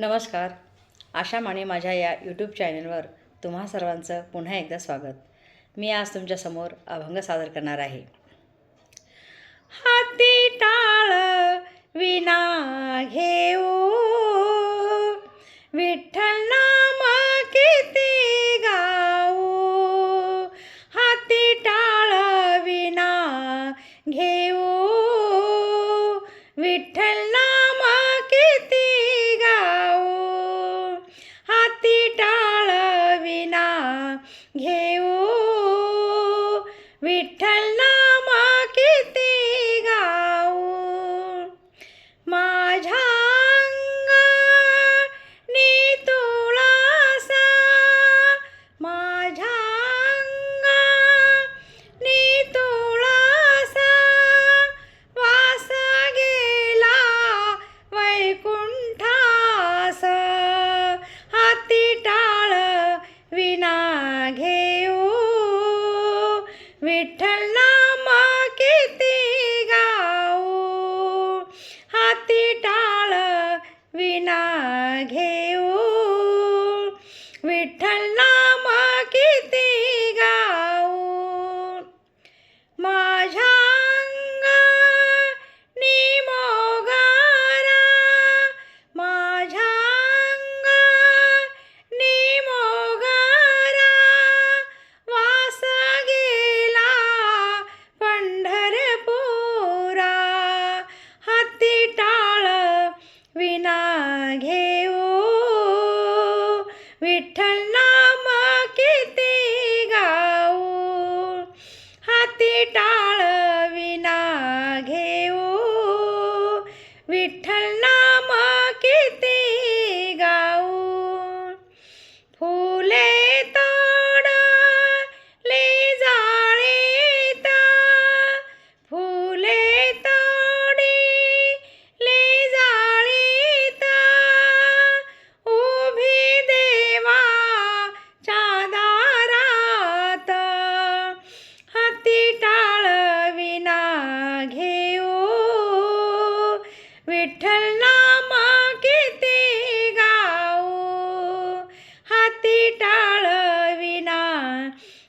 नमस्कार. आशा माने माझ्या या यूट्यूब चॅनलवर तुम्हा सर्वांचं पुन्हा एकदा स्वागत. मी आज तुमच्यासमोर अभंग सादर करणार आहे. हाती टाळ विना घेऊ. विठ्ठल नाम किती गाऊ. हाती टाळ विना घेऊ. विठ्ठल घेऊ विना विठ्ठल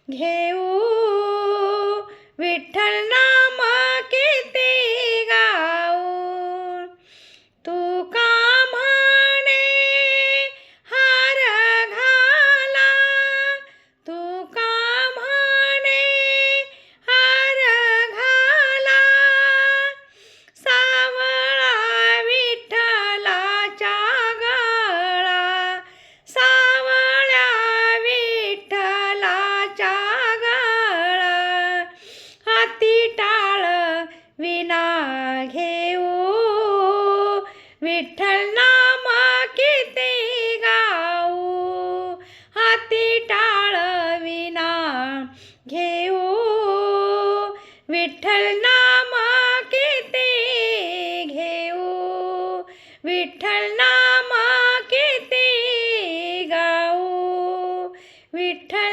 घेऊ विठ्ठल ना विठ्ठल नाम किती गाऊ. हाती टाळ विना घेऊ. विठ्ठल नाम किती घेऊ. विठ्ठल नाम किती गाऊ. विठ्ठल